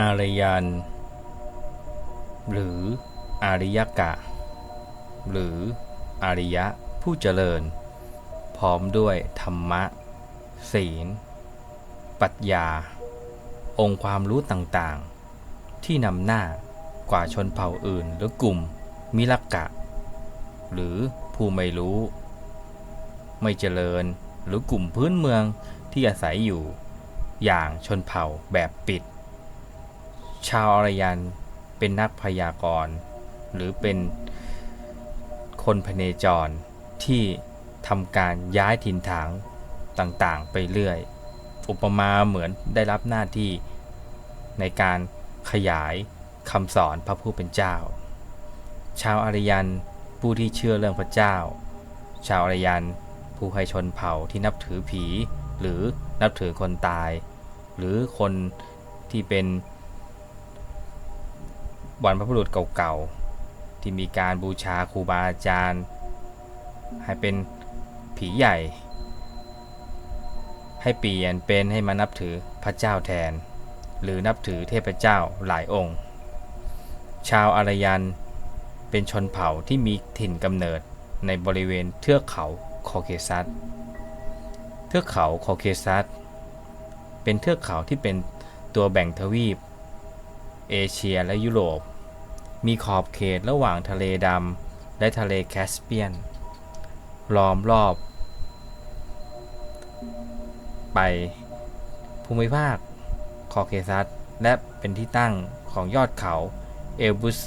อารยันหรืออาริยกะ หรืออาริยะผู้เจริญ พร้อมด้วยธรรมะ ศีล ปัญญา องค์ความรู้ต่างๆ ที่นำหน้ากว่าชนเผ่าอื่นหรือกลุ่มมิลกะ หรือผู้ไม่รู้ ไม่เจริญหรือกลุ่มพื้นเมืองที่อาศัยอยู่ อย่างชนเผ่าแบบปิด ชาวอารยันเป็นนักพยากรณ์หรือเป็นคนพเนจรที่ทำการย้ายถิ่นฐานต่างๆ ไปเรื่อย อุปมาเหมือนได้รับหน้าที่ในการขยายคำสอนพระผู้เป็นเจ้า ชาวอารยันผู้ที่เชื่อเรื่องพระเจ้า ชาวอารยันผู้ให้ชนเผ่าที่นับถือผี หรือนับถือคนตาย หรือคนที่เป็น บรรพบุรุษเก่าๆ ที่มีการบูชาครูบาอาจารย์ ให้เป็นผีใหญ่ ให้เปลี่ยนเป็นให้มานับถือพระเจ้าแทน หรือนับถือเทพเจ้าหลายองค์ ชาวอารยันเป็นชนเผ่าที่มีถิ่นกำเนิดในบริเวณเทือกเขาคอเคซัสเทือกเขาคอเคซัสเป็นเทือกเขาที่เป็นตัวแบ่งทวีป เอเชียและยุโรป มีขอบเขตระหว่างทะเลดำและทะเลแคสเปียน ล้อมรอบ ไปภูมิภาคคอเคซัสและเป็นที่ตั้งของยอดเขาเอลบุส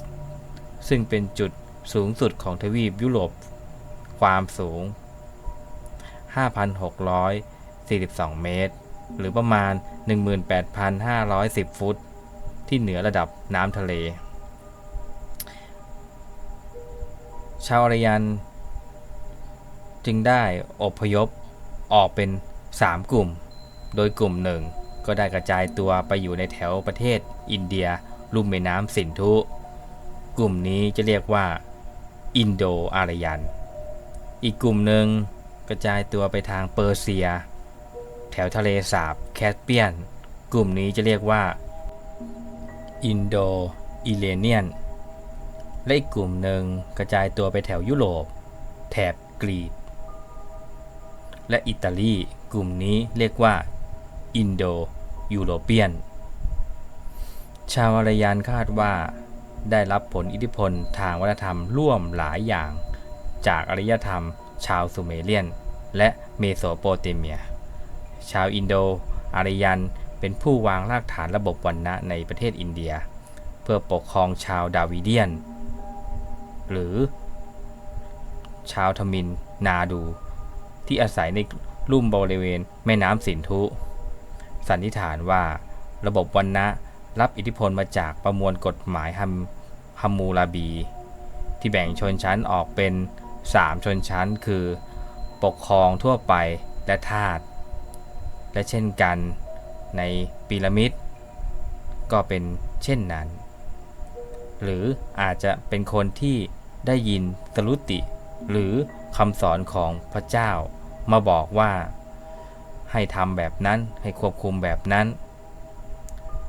ซึ่งเป็นจุดสูงสุดของทวีปยุโรป ความสูง 5,642 เมตร หรือประมาณ 18,510 ฟุต ที่เหนือระดับน้ำทะเล ชาวอารยันจึงได้อพยพออกเป็น 3 กลุ่ม โดยกลุ่มหนึ่งก็ได้กระจายตัวไปอยู่ในแถวประเทศอินเดียลุ่มแม่น้ำสินธุ กลุ่มนี้จะเรียกว่าอินโดอารยัน อีกกลุ่มหนึ่งกระจายตัวไปทางเปอร์เซีย แถวทะเลสาบแคสเปียน กลุ่มนี้จะเรียกว่า อินโดอิเลเนียน และอีกกลุ่มหนึ่งกระจายตัวไปแถวยุโรป แถบกรีก และอิตาลีกลุ่มนี้เรียกว่าอินโดยูโรเปียน ชาวอารยันคาดว่าได้รับผลอิทธิพลทางวัฒนธรรมร่วมหลายอย่าง จากอารยธรรม ชาวสุเมเรียน และเมโสโปเตเมีย ชาวอินโดอารยัน เป็นผู้วางรากฐานระบบวรรณะในประเทศอินเดีย เพื่อปกครองชาวดาวิเดียน หรือ ชาวทมินนาดู ที่อาศัยในลุ่มบริเวณแม่น้ำสินธุ สันนิษฐานว่าระบบวรรณะรับอิทธิพลมาจากประมวลกฎหมายฮัมฮัมมูราบี ที่แบ่งชนชั้นออกเป็น 3 ชนชั้นคือ ปกครองทั่วไปและทาสและเช่นกัน ในพีระมิดก็เป็นเช่นนั้น หรืออาจจะเป็นคนที่ได้ยินสรุติ หรือคำสอนของพระเจ้ามาบอกว่า ให้ทำแบบนั้นให้ควบคุมแบบนั้น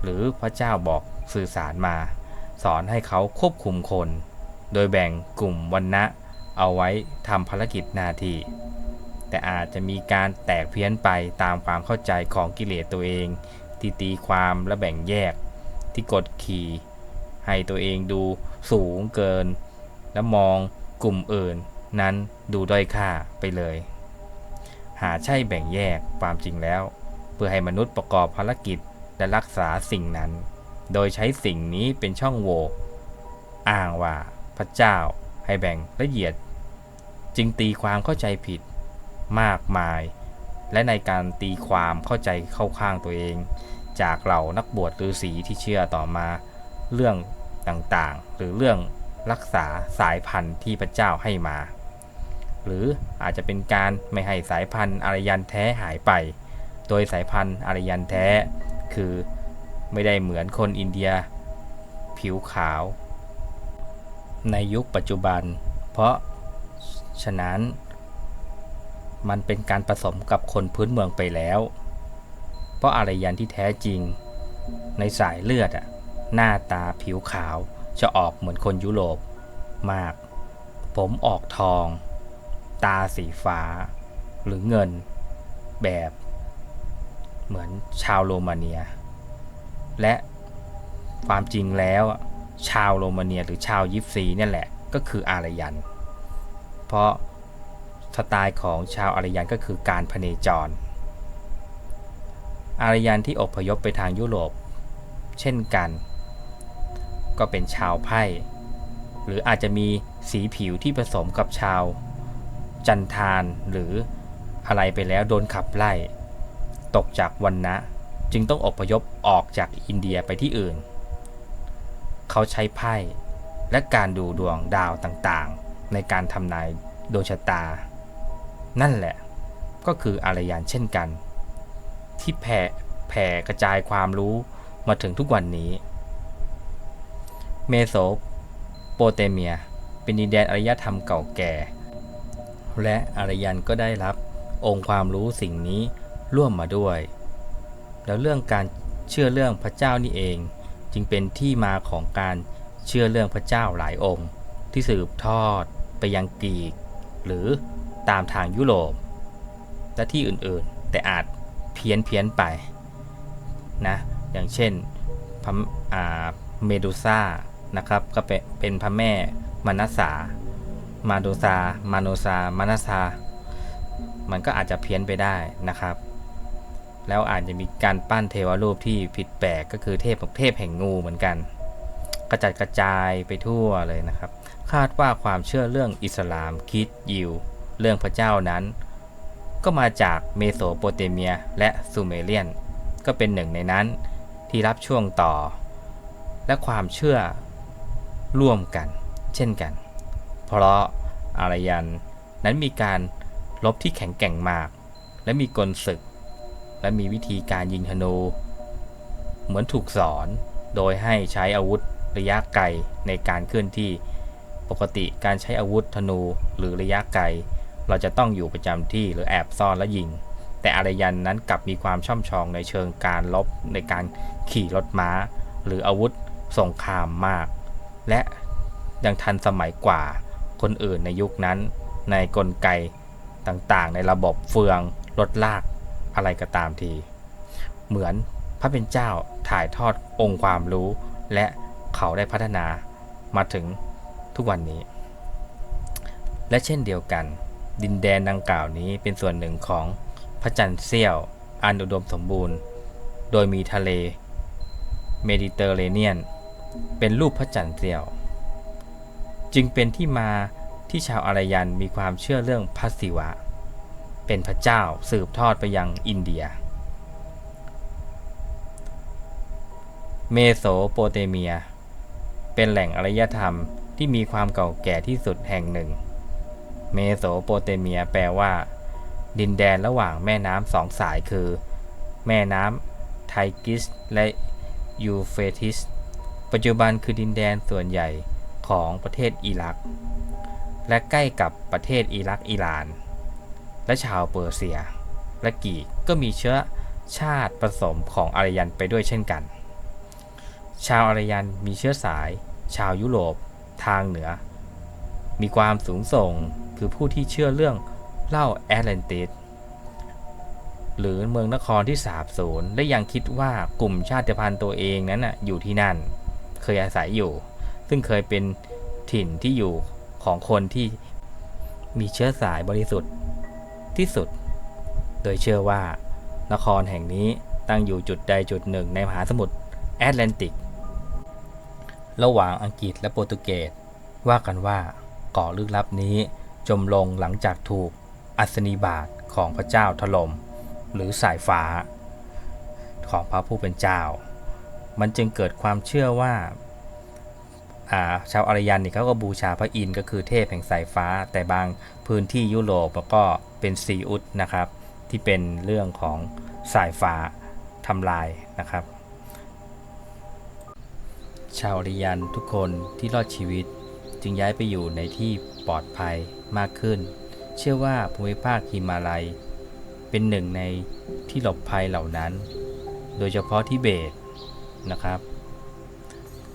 หรือพระเจ้าบอกสื่อสารมา สอนให้เขาควบคุมคน โดยแบ่งกลุ่มวันนะเอาไว้ทำภารกิจหน้าที่ แต่อาจจะมีการแตกเพี้ยนไปตามความเข้าใจของกิเลสตัวเอง ที่ตีความและแบ่งแยก ที่กดขี่ ให้ตัวเองดูสูงเกิน และมองกลุ่มอื่น นั้นดูด้อยค่าไปเลย หาใช่แบ่งแยกความจริงแล้ว เพื่อให้มนุษย์ประกอบภารกิจและรักษาสิ่งนั้น โดยใช้สิ่งนี้เป็นช่องโหว่อ้างว่าพระเจ้าให้แบ่งละเอียด จึงตีความเข้าใจผิด มากมาย และในการตีความเข้าใจเข้าข้างตัวเอง จากเหล่านักบวชฤาษีที่เชื่อต่อมา เรื่องต่างๆ หรือเรื่องรักษาสายพันธุ์ที่พระเจ้าให้มา หรืออาจจะเป็นการไม่ให้สายพันธุ์อารยันแท้หายไป โดยสายพันธุ์อารยันแท้ คือไม่ได้เหมือนคนอินเดีย ผิวขาว ในยุคปัจจุบัน เพราะฉะนั้น มันเป็นการผสมกับคนพื้นเมืองไปแล้ว เพราะอารยันที่แท้จริง ในสายเลือดอะหน้าตาผิวขาวจะออกเหมือนคนยุโรปมาก ผมออกทอง ตาสีฟ้า หรือเงิน แบบ เหมือนชาวโรมาเนีย และความจริงแล้วชาวโรมาเนียหรือชาวยิปซีเนี่ยแหละก็คืออารยัน เพราะ สไตล์ของชาวอารยันก็คือการพเนจร อารยันที่อพยพไปทางยุโรป เช่นกัน ก็เป็นชาวไพ่ หรืออาจจะมีสีผิวที่ผสมกับชาวจันทานหรืออะไรไปแล้วโดนขับไล่ ตกจากวันนะจึงต้องอพยพออกจากอินเดียไปที่อื่น เขาใช้ไพ่และการดูดวงดาวต่างๆ ในการทำนายดวงชะตา นั่นแหละ ก็คืออารยันเช่นกัน ที่แผ่แผ่กระจายความรู้มาถึงทุกวันนี้ เมโสโปเตเมีย เป็นดินแดนอารยธรรมเก่าแก่ และอารยันก็ได้รับองค์ความรู้สิ่งนี้ร่วมมาด้วย แล้วเรื่องการเชื่อเรื่องพระเจ้านี่เอง จึงเป็นที่มาของการเชื่อเรื่องพระเจ้าหลายองค์ ที่สืบทอดไปยังกรีก หรือ ตามทางยุโรป และที่อื่นๆ แต่อาจเพี้ยนเพี้ยนไปนะอย่างเช่นพระเมดูซ่านะครับก็เป็นเป็นพระแม่มานัสสามาโดซามาโนซามานาซามันก็อาจจะเพี้ยนไปได้นะครับ แล้วอาจจะมีการปั้นเทวรูปที่ผิดแปลกก็คือเทพเทพแห่งงูเหมือนกัน กระจัดกระจายไปทั่วเลยนะครับ คาดว่าความเชื่อเรื่องอิสลามคิดยิว เรื่องพระเจ้านั้น ก็มาจากเมโสโปเตเมียและซูเมเรียน ก็เป็นหนึ่งในนั้นที่รับช่วงต่อ และความเชื่อร่วมกัน เช่นกัน เพราะอารยันนั้นมีการลบที่แข็งแกร่งมาก และมีกลศึก และมีวิธีการยิงธนู เหมือนถูกสอนโดยให้ใช้อาวุธระยะไกลในการเคลื่อนที่ปกติการใช้อาวุธธนูหรือระยะไกล เราจะต้องอยู่ประจำที่หรือแอบซ่อนและยิง แต่อารยันนั้นกลับมีความช่ำชองในเชิงการลบในการขี่รถม้า หรืออาวุธสงครามมาก และยังทันสมัยกว่าคนอื่นในยุคนั้น ในกลไกต่างๆ ในระบบเฟืองรถลากอะไรก็ตามที เหมือนพระเป็นเจ้าถ่ายทอดองค์ความรู้ และเขาได้พัฒนามาถึงทุกวันนี้ และเช่นเดียวกัน ดินแดนดังกล่าวนี้เป็นส่วนหนึ่งของพระจันทร์เสี้ยว อันอุดมสมบูรณ์ โดยมีทะเล เมดิเตอร์เรเนียน เป็นรูปพระจันทร์เสี้ยว จึงเป็นที่มาที่ชาวอารยันมีความเชื่อเรื่องพระศิวะ เป็นพระเจ้าสืบทอดไปยังอินเดีย เมโสโปเตเมีย เป็นแหล่งอารยธรรมที่มีความเก่าแก่ที่สุดแห่งหนึ่ง เมโสโปเตเมียแปลว่า ดินแดนระหว่างแม่น้ำสองสายคือ แม่น้ำไทกิสและยูเฟติส ปัจจุบันคือดินแดนส่วนใหญ่ของประเทศอิรัก และใกล้กับประเทศอิรักอิหร่าน และชาวเปอร์เซีย และกีก็มีเชื้อชาติผสมของอารยันไปด้วยเช่นกัน ชาวอารยันมีเชื้อสาย ชาวยุโรป ทางเหนือ มีความสูงส่ง คือผู้ที่เชื่อเรื่องเล่าแอตแลนติสหรือเมืองนครที่สาบสูญและยังคิดว่ากลุ่มชาติพันธุ์ตัวเองนั้นนะอยู่ที่นั่น เคยอาศัยอยู่ ซึ่งเคยเป็นถิ่นที่อยู่ของคนที่มีเชื้อสายบริสุทธิ์ที่สุด โดยเชื่อว่านครแห่งนี้ตั้งอยู่จุดใดจุดหนึ่งในมหาสมุทรแอตแลนติก ระหว่างอังกฤษและโปรตุเกสว่ากันว่าเกาะลึกลับนี้ จมลงหลังจากถูกอัศนีบาตของพระเจ้าถล่มหรือสายฟ้า ของพระผู้เป็นเจ้า มันจึงเกิดความเชื่อว่าาชาวอารยันนี่เขาก็บูชาพระอินทร์ก็คือเทพแห่งสายฟ้า แต่บางพื้นที่ยุโรปก็เป็นซีอุสนะครับ ที่เป็นเรื่องของสายฟ้าทำลายนะครับ ชาวอารยันทุกคนที่รอดชีวิตจึงย้ายไปอยู่ในที่ ปลอดภัยมากขึ้น เชื่อว่าภูมิภาคฮิมาลัย เป็นหนึ่งในที่หลบภัยเหล่านั้น โดยเฉพาะทิเบตนะครับ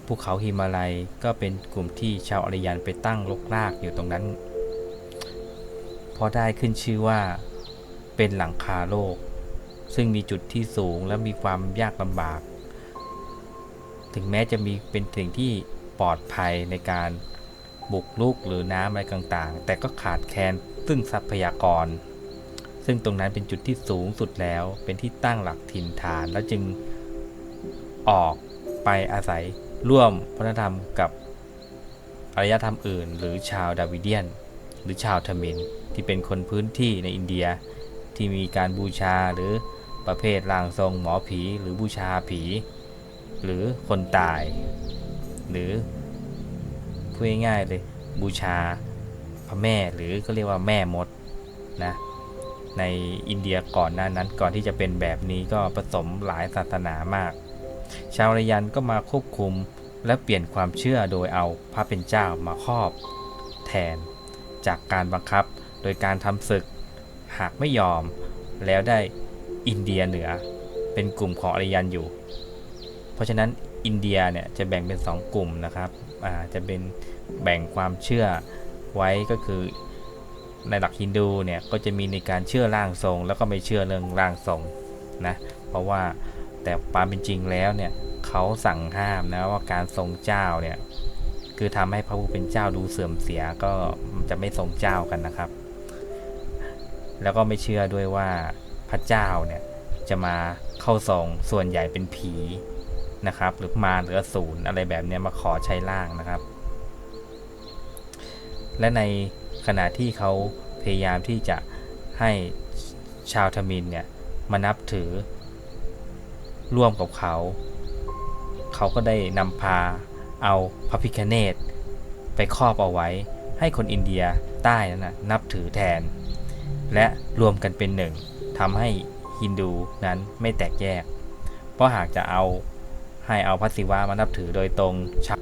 ภูเขาหิมาลัยก็เป็นกลุ่มที่ชาวอารยันไปตั้งลกลากอยู่ตรงนั้นเพราะได้ขึ้นชื่อว่าเป็นหลังคาโลก ซึ่งมีจุดที่สูงและมีความยากลำบาก ถึงแม้จะมีเป็นสิ่งที่ปลอดภัยในการ บุกลุกหรือน้ำอะไรต่างๆ แต่ก็ขาดแคลนซึ่งทรัพยากร ซึ่งตรงนั้นเป็นจุดที่สูงสุดแล้วเป็นที่ตั้งหลักถิ่นฐานแล้วจึงออกไปอาศัยร่วมวัฒนธรรมกับอารยธรรมอื่น หรือชาวดาวิเดียน หรือชาวทมินที่เป็นคนพื้นที่ในอินเดียที่มีการบูชาหรือประเภทร่างทรงหมอผีหรือบูชาผี หรือคนตาย หรือ ดง่ายๆเลยบูชาพระแม่หรือก็เรียกว่าแม่มดนะในอินเดียก่อนหน้านั้นก่อนที่จะเป็นแบบนี้ก็ผสมหลายศาสนามาก ชาวรยันก็มาควบคุมและเปลี่ยนความเชื่อโดยเอาพระเป็นเจ้ามาครอบแทน จากการบังคับโดยการทำศึกหากไม่ยอมแล้วได้อินเดียเหนือเป็นกลุ่มของอารยันอยู่ เพราะฉะนั้นอินเดียเนี่ยจะแบ่งเป็น 2 กลุ่มนะครับอ่าจะเป็น แบ่งความเชื่อไว้ก็คือในหลักฮินดูเนี่ยก็จะมีในการเชื่อร่างทรง แล้วก็ไม่เชื่อเรื่องร่างทรงนะเพราะว่าแต่ความเป็นจริงแล้วเนี่ยเขาสั่งห้ามนะว่าการทรงเจ้าเนี่ยคือทำให้พระผู้เป็นเจ้าดูเสื่อมเสียก็จะไม่ทรงเจ้ากันนะครับ แล้วก็ไม่เชื่อด้วยว่าพระเจ้าเนี่ยจะมาเข้าทรงส่วนใหญ่เป็นผีนะครับ หรือมาหรืออสูรอะไรแบบนี้มาขอใช้ร่างนะครับ และในขณะที่เขาพยายามที่จะให้ชาวทมินเนี่ยมานับถือ ร่วมกับเขา เขาก็ได้นำพาเอาพระพิคเนตไปครอบเอาไว้ ให้คนอินเดียใต้นั้นนะนับถือแทน และรวมกันเป็นหนึ่งทำให้ฮินดูนั้นไม่แตกแยก เพราะหากจะเอาให้เอาพระศิวะมานับถือโดยตรง ชาว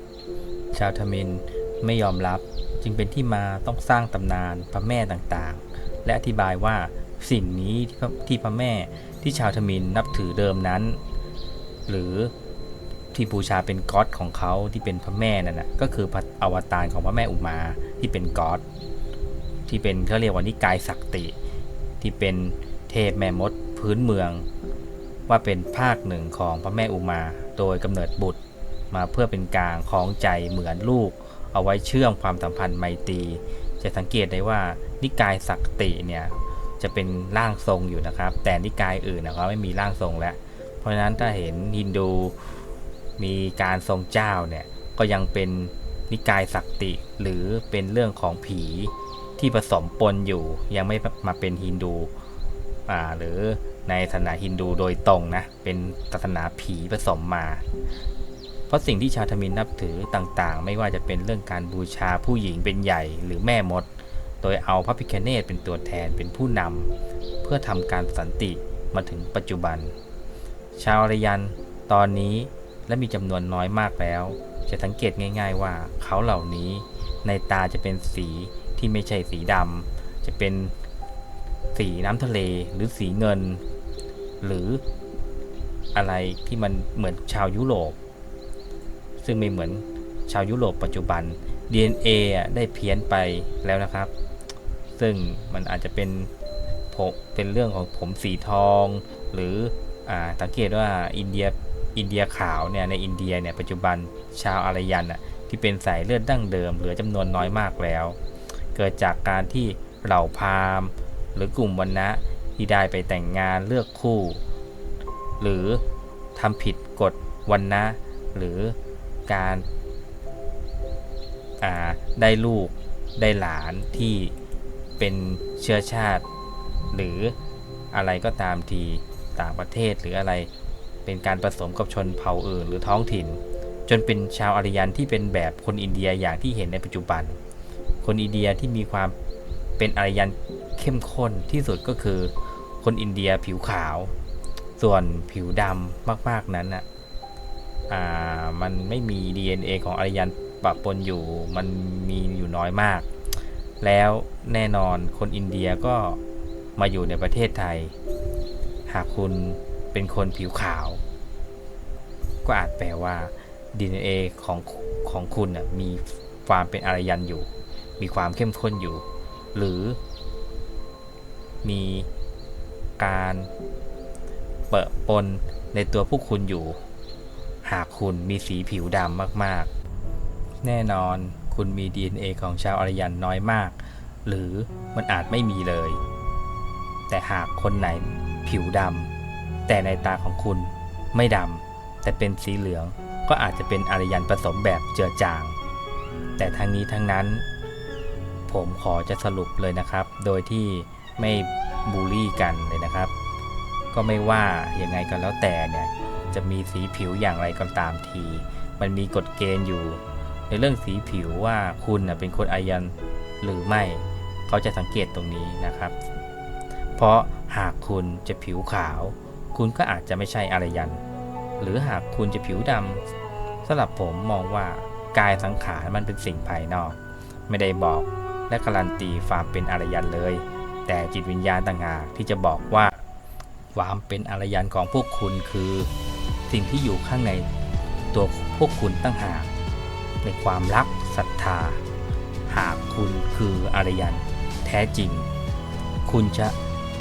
ชาวทมินไม่ยอมรับ จึงเป็นที่มาต้องสร้างตำนานพระแม่ต่างๆ และอธิบายว่าสิ่งนี้ที่พระแม่ที่ชาวทมินนับถือเดิมนั้น หรือที่บูชาเป็นก๊อดของเขาที่เป็นพระแม่นั่นนะก็คือพระอวตารของพระแม่อุมาที่เป็นก๊อดที่เป็นเขาเรียกว่านิกายศักติที่เป็นเทพแม่มดพื้นเมือง ว่าเป็นภาคหนึ่งของพระแม่อุมา โดยกำเนิดบุตรมาเพื่อเป็นกลางของใจเหมือนลูก เอาไว้เชื่อมความสัมพันธ์ไมตรี จะสังเกตได้ว่านิกายศักติเนี่ยจะเป็นร่างทรงอยู่นะครับ แต่นิกายอื่นนะครับไม่มีร่างทรงแล้ว เพราะฉะนั้นถ้าเห็นฮินดูมีการทรงเจ้าเนี่ยก็ยังเป็นนิกายศักติ หรือเป็นเรื่องของผีที่ผสมปนอยู่ ยังไม่มาเป็นฮินดูอ่าหรือในศาสนาฮินดูโดยตรงนะเป็นศาสนาผีผสมมา เพราะสิ่งที่ชาวทมินนับถือต่างๆ ไม่ว่าจะเป็นเรื่องการบูชาผู้หญิงเป็นใหญ่หรือแม่มด โดยเอาพระพิคเนตเป็นตัวแทนเป็นผู้นำเพื่อทำการสันติมาถึงปัจจุบัน ชาวอารยันตอนนี้และมีจำนวนน้อยมากแล้ว จะสังเกตง่าย ๆ ว่าเขาเหล่านี้ในตาจะเป็นสีที่ไม่ใช่สีดำจะเป็นสีน้ำทะเลหรือสีเงิน หรืออะไรที่มันเหมือนชาวยุโรป ซึ่งไม่เหมือนชาวยุโรปปัจจุบัน DNA ได้เพี้ยนไปแล้วนะครับ ซึ่งมันอาจจะเป็นผมเป็นเรื่องของผมสีทอง หรืออสังเกตว่าอินเดียอินเดียขาวเนี่ยในอินเดียเนี่ยปัจจุบันชาวอารยันอะที่เป็นสายเลือดดั้งเดิมเหลือจำนวนน้อยมากแล้ว เกิดจากการที่เหล่าพราหมณ์ หรือกลุ่มวรรณะที่ได้ไปแต่งงานเลือกคู่ หรือทำผิดกฎวรรณะหรือ การาได้ลูกได้หลานที่เป็นเชื้อชาติ หรืออะไรก็ตามทีต่างประเทศหรืออะไรเป็นการผสมกับชนเผ่าอื่นหรือท้องถิ่น จนเป็นชาวอารยันที่เป็นแบบคนอินเดียอย่างที่เห็นในปัจจุบัน คนอินเดียที่มีความเป็นอารยันเข้มข้นที่สุดก็คือ คนอินเดียผิวขาว ส่วนผิวดำมากๆนั้นอะ อ่ามันไม่มี DNA ของอารยันปะปนอยู่ มันมีอยู่น้อยมาก แล้วแน่นอนคนอินเดียก็มาอยู่ในประเทศไทย หากคุณเป็นคนผิวขาว ก็อาจแปลว่า DNA ของของคุณมีความเป็นอารยันอยู่ มีความเข้มข้นอยู่ หรือ มีการเปะปนในตัวพวกคุณอยู่ หากคุณมีสีผิวดำมากๆ แน่นอนคุณมี DNA ของชาวอารยันน้อยมาก หรือมันอาจไม่มีเลย แต่หากคนไหนผิวดำแต่ในตาของคุณไม่ดำแต่เป็นสีเหลืองก็อาจจะเป็นอารยันผสมแบบเจือจาง แต่ทั้งนี้ทั้งนั้น ผมขอจะสรุปเลยนะครับ โดยที่ไม่บูลลี่กันเลยนะครับ ก็ไม่ว่ายังไงก็แล้วแต่เนี่ย จะมีสีผิวอย่างไรก็ตามที มันมีกฎเกณฑ์อยู่ ในเรื่องสีผิวว่าคุณเป็นคนอายันหรือไม่ เขาจะสังเกตตรงนี้นะครับ เพราะหากคุณจะผิวขาว คุณก็อาจจะไม่ใช่อารยัน หรือหากคุณจะผิวดำสำหรับผมมองว่ากายสังขารมันเป็นสิ่งภายนอก ไม่ได้บอกและการันตีความเป็นอารยันเลย แต่จิตวิญญาณต่างหากที่จะบอกว่าความเป็นอารยันของพวกคุณคือ สิ่งที่อยู่ข้างในตัวพวกคุณตั้งหาก ในความรักศรัทธา หากคุณคืออารยันแท้จริง คุณจะ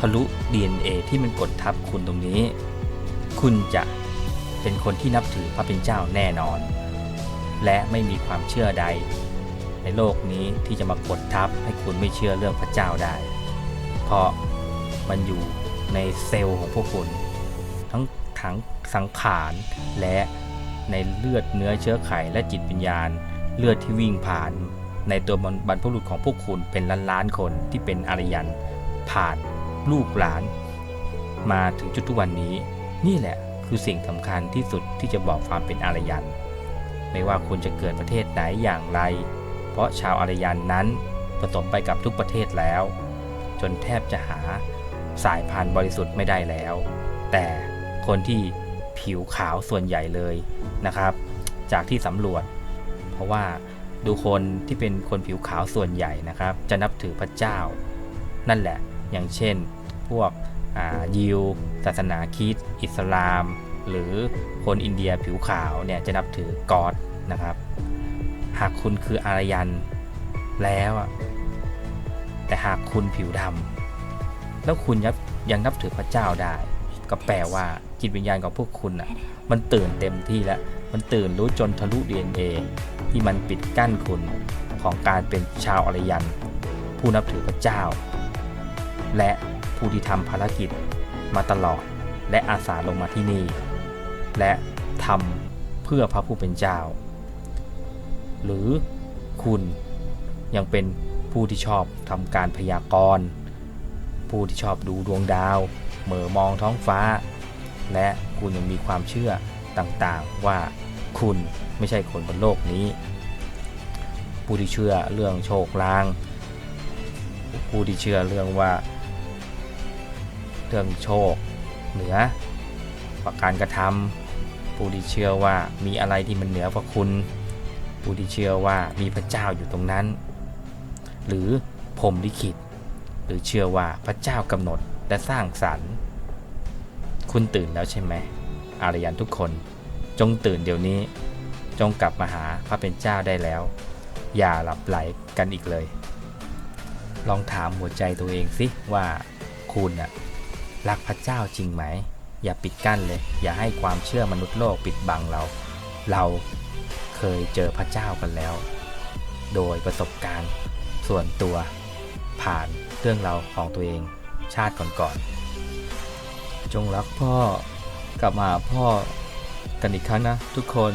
ทะลุ DNA ที่มันกดทับคุณตรงนี้ คุณจะเป็นคนที่นับถือพระเป็นเจ้าแน่นอน และไม่มีความเชื่อใด ในโลกนี้ที่จะมากดทับให้คุณไม่เชื่อเรื่องพระเจ้าได้ เพราะมันอยู่ในเซลล์ของพวกคุณ ทั้ง ทั้งสังขารและในเลือดเนื้อเชื้อไขและจิตวิญญาณ เลือดที่วิ่งผ่าน ในตัวบรรพบุรุษของพวกคุณเป็นล้านล้านคนที่เป็นอารยัน ผ่านลูกหลาน มาถึงจุดทุกวันนี้ นี่แหละคือสิ่งสำคัญที่สุดที่จะบอกความเป็นอารยัน ไม่ว่าคุณจะเกิดประเทศไหนอย่างไร เพราะชาวอารยันนั้นผสมไปกับทุกประเทศแล้ว จนแทบจะหาสายพันธุ์บริสุทธิ์ไม่ได้แล้ว แต่ คนที่ผิวขาวส่วนใหญ่เลยนะครับ จากที่สำรวจ เพราะว่าดูคนที่เป็นคนผิวขาวส่วนใหญ่นะครับ จะนับถือพระเจ้า นั่นแหละอย่างเช่น พวกยิวศาสนาคริสต์อิสลาม หรือคนอินเดียผิวขาวเนี่ยจะนับถือกอดนะครับ หากคุณคืออารยันแล้วแต่หากคุณผิวดำแล้วคุณยังนับถือพระเจ้าได้ ก็แปลว่าจิตวิญญาณของพวกคุณอะ มันตื่นเต็มที่แล้ว มันตื่นรู้จนทะลุ DNA ที่มันปิดกั้นคุณของการเป็นชาวอรยัน ผู้นับถือพระเจ้า และผู้ที่ทำภารกิจมาตลอดและอาสาลงมาที่นี่ และทำเพื่อพระผู้เป็นเจ้า หรือคุณยังเป็นผู้ที่ชอบทำการพยากรณ์ ผู้ที่ชอบดูดวงดาว เหม่อมองท้องฟ้า และคุณยังมีความเชื่อต่างๆว่าคุณไม่ใช่คนบนโลกนี้ ผู้ที่เชื่อเรื่องโชคลาง ผู้ที่เชื่อเรื่องว่าเรื่องโชคเหนือประการกระทำผู้ที่เชื่อว่ามีอะไรที่มันเหนือกว่าคุณ ผู้ที่เชื่อว่ามีพระเจ้าอยู่ตรงนั้น หรือพรมลิขิต หรือเชื่อว่าพระเจ้ากำหนด และสร้างสรรค์ คุณตื่นแล้วใช่ไหม อารยันทุกคน จงตื่นเดี๋ยวนี้ จงกลับมาหาพระเป็นเจ้าได้แล้ว อย่าหลับไหลกันอีกเลย ลองถามหัวใจตัวเองสิว่าคุณน่ะรักพระเจ้าจริงไหม อย่าปิดกั้นเลย อย่าให้ความเชื่อมนุษย์โลกปิดบังเรา เราเคยเจอพระเจ้ากันแล้ว โดยประสบการณ์ส่วนตัวผ่านเรื่องราวของตัวเอง ชาติก่อนๆจงรักพ่อกลับมาพ่อกันอีกครั้งนะทุกคน